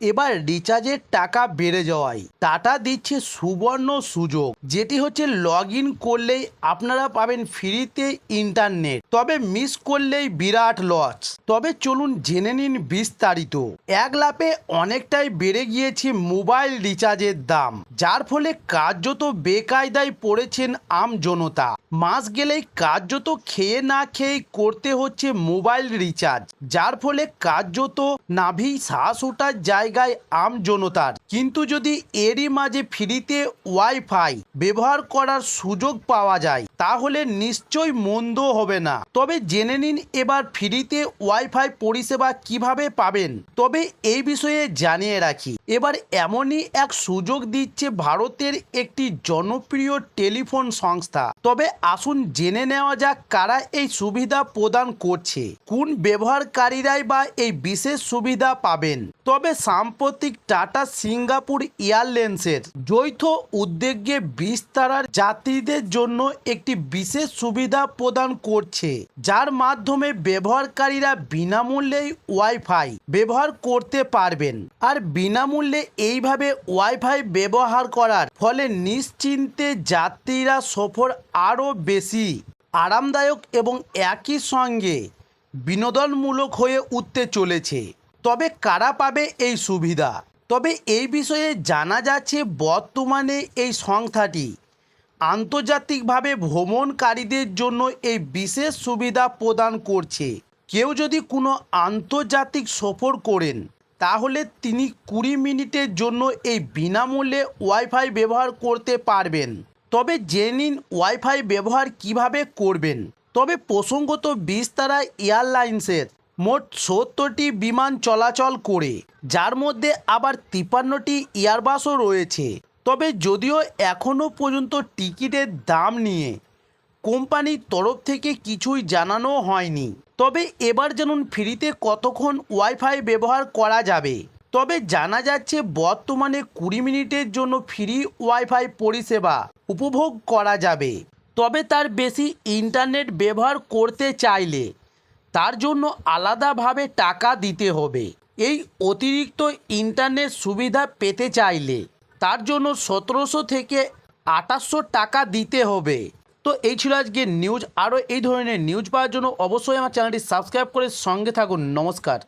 এবার রিচার্জের টাকা বেড়ে যাওয়ায়। টাটা দিচ্ছে সুবর্ণ সুযোগ, যেটি হচ্ছে লগ ইন করলেই আপনারা পাবেন ফ্রিতে ইন্টারনেট তবে মিস করলেই বিরাট লস তবে চলুন জেনে নিন বিস্তারিত। এক লাপে অনেকটাই বেড়ে গিয়েছে মোবাইল রিচার্জের দাম, যার ফলে কার্যত বেকায়দায় পড়েছেন আম জনতা। মাস গেলেই কার্যত খেয়ে না খেয়ে করতে হচ্ছে মোবাইল রিচার্জ, যার ফলে কার্যত নাভি শ্বাস ওঠার জায়গায় আম জনতার। কিন্তু যদি এরই মাঝে ফ্রিতে ওয়াইফাই ব্যবহার করার সুযোগ পাওয়া যায়, তাহলে নিশ্চয়ই মন্দ হবে না। তবে জেনে নিন এবার ফ্রিতে ওয়াইফাই পরিষেবা কীভাবে পাবেন? তবে এই বিষয়ে জানিয়ে রাখি। এবার এমনই এক সুযোগ দিচ্ছে ভারতের একটি জনপ্রিয় টেলিফোন সংস্থা। তবে আসুন জেনে নেওয়া যাক কারা এই সুবিধা প্রদান করছে, কোন ব্যবহারকারীরাই বা এই বিশেষ সুবিধা পাবেন। তবে সাম্প্রতিক টাটা সিঙ্গাপুর এয়ারলাইন্সের যৌথ উদ্যোগে বিস্তারার যাত্রীদের জন্য একটি বিশেষ সুবিধা প্রদান করছে, যার মাধ্যমে ব্যবহারকারীরা বিনামূল্যেই ওয়াইফাই ব্যবহার করতে পারবেন। আর বিনামূল্যে এইভাবে ওয়াইফাই ব্যবহার করার ফলে নিশ্চিন্তে যাত্রীরা সফর আরও বেশি আরামদায়ক এবং একই সঙ্গে বিনোদনমূলক হয়ে উঠতে চলেছে। তবে কারা পাবে এই সুবিধা? তবে এই বিষয়ে জানা যাচ্ছে বর্তমানে এই সংস্থাটি আন্তর্জাতিকভাবে ভ্রমণকারীদের জন্য এই বিশেষ সুবিধা প্রদান করছে। কেউ যদি কোনো আন্তর্জাতিক সফর করেন তাহলে তিনি কুড়ি মিনিটের জন্য এই বিনামূল্যে ওয়াইফাই ব্যবহার করতে পারবেন। তবে জেনে নিন ওয়াইফাই ব্যবহার কীভাবে করবেন। তবে প্রসঙ্গত বিস্তারা এয়ারলাইন্সের মোট সত্তরটি বিমান চলাচল করে, যার মধ্যে আবার তিপান্নটি এয়ারবাসও রয়েছে। তবে যদিও এখনও পর্যন্ত টিকিটের দাম নিয়ে কোম্পানির তরফ থেকে কিছুই জানানো হয়নি। তবে এবার জানুন ফ্রিতে কতক্ষণ ওয়াইফাই ব্যবহার করা যাবে। তবে জানা যাচ্ছে বর্তমানে কুড়ি মিনিটের জন্য ফ্রি ওয়াইফাই পরিষেবা উপভোগ করা যাবে। তবে তার বেশি ইন্টারনেট ব্যবহার করতে চাইলে তার জন্য আলাদাভাবে টাকা দিতে হবে। এই অতিরিক্ত ইন্টারনেট সুবিধা পেতে চাইলে তার জন্য সতেরোশো থেকে আঠাশশো টাকা দিতে হবে। তো এই ছিল আজকে নিউজ আরও এই ধরনের নিউজ পাওয়ার জন্য অবশ্যই আমার চ্যানেলটি সাবস্ক্রাইব করে সঙ্গে থাকুন। নমস্কার।